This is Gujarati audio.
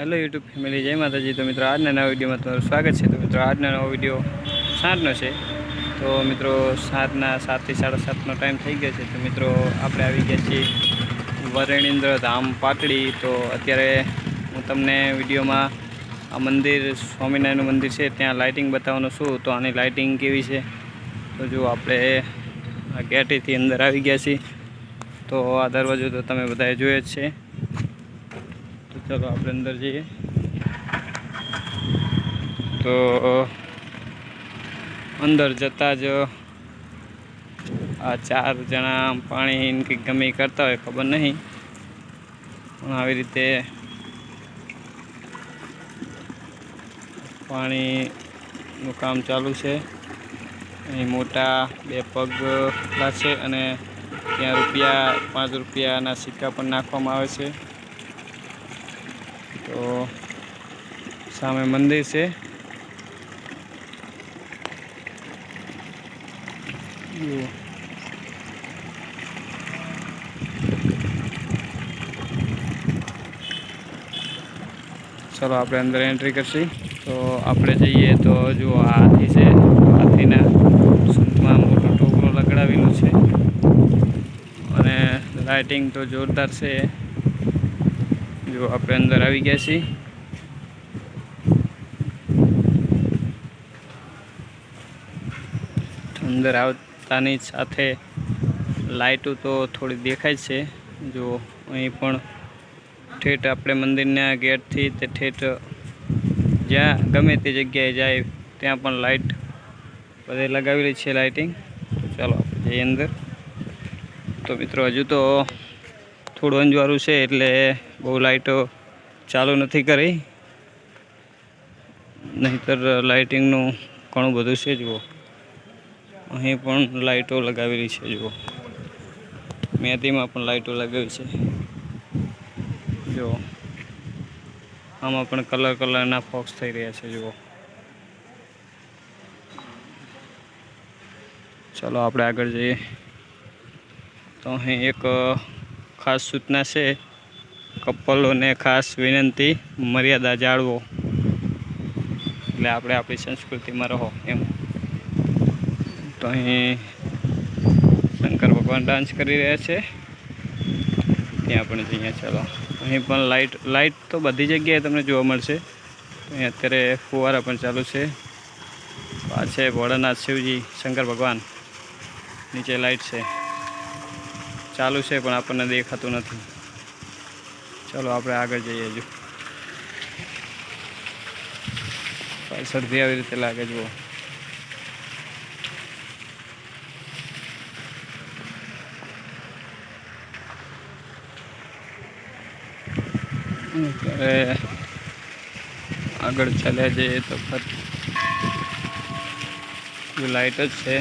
હેલો યુટ્યુબ ફેમિલી જય માતાજી. તો મિત્રો, આજના નવા વિડીયોમાં તમારું સ્વાગત છે. તો મિત્રો, આજના નવો વીડિયો સાંજનો છે. તો મિત્રો સાંજના સાતથી સાડા સાતનો ટાઈમ થઈ ગયો છે. તો મિત્રો, આપણે આવી ગયા છીએ વરેણિન્દ્ર ધામ પાટડી. તો અત્યારે હું તમને વિડીયોમાં આ મંદિર, સ્વામિનારાયણનું મંદિર છે, ત્યાં લાઇટિંગ બતાવવાનું છું. તો આની લાઇટિંગ કેવી છે? તો જો આપણે આ ગેટેથી અંદર આવી ગયા છીએ. તો આ દરવાજો તો તમે બધાએ જોયો જ છે. ચાલો, આપણે અંદર જઈએ. તો અંદર જતાં જ આ ચાર જણા પાણી કંઈક ગમે કરતા હોય, ખબર નહીં. પણ આવી રીતે પાણીનું કામ ચાલુ છે. અહીં મોટા બે પગલા છે અને ત્યાં રૂપિયા પાંચ રૂપિયાના સિક્કા પણ નાખવામાં આવે છે. તો સામે મંદિર છે. ચલો, આપણે અંદર એન્ટ્રી કરશી. તો આપણે જઈએ તો જો આ હાથી છે. હાથીના સૂંઢમાં મોટો ટોપલું લગાડેલું છે. અને લાઇટિંગ તો જોરદાર છે. જો આપણે અંદર આવી ગયા છીએ. અંદર આવતાની સાથે લાઇટો તો થોડી દેખાય છે. જો અહીં પણ ઠેઠ આપણે મંદિરના ગેટથી તે ઠેઠ જ્યાં ગમે તે જગ્યાએ જાય, ત્યાં પણ લાઇટ બધે લગાવેલી છે લાઇટિંગ તો ચાલો આપણે જઈએ અંદર. તો મિત્રો હજુ તો થોડું અંજવાળું છે એટલે બહુ લાઇટો ચાલુ નથી કરી. નહીંતર લાઇટિંગનું ઘણું બધું છે જુઓ. અહીં પણ લાઇટો લગાવેલી છે જુઓ. મહેતીમાં પણ લાઇટો લગાવી છે. જુઓ. આમાં પણ કલર કલરના ફોક્સ થઈ રહ્યા છે જુઓ. ચાલો આપણે આગળ જઈએ. તો અહીં એક ખાસ સૂચના છે. કપલોને ખાસ વિનંતી, મર્યાદા જાળવો. એટલે આપણે આપણી સંસ્કૃતિમાં રહો એમ. તો અહીં શંકર ભગવાન ડાન્સ કરી રહ્યા છે. ત્યાં પણ જઈએ, ચાલો. અહીં પણ લાઇટ લાઇટ તો બધી જગ્યાએ તમને જોવા મળશે. અહીં અત્યારે ફુવારા પણ ચાલુ છે. આ છે ભોળાનાથ શિવજી, શંકર ભગવાન. નીચે લાઇટ છે. ચાલુ છે, પણ આપણને દેખાતું નથી. ચાલો, આપણે આગળ જઈએ જો. પાછળથી આવી રીતે લાગે જુઓ અત્યારે આગળ ચાલ્યા જઈએ તો ફરી. લાઇટ જ છે.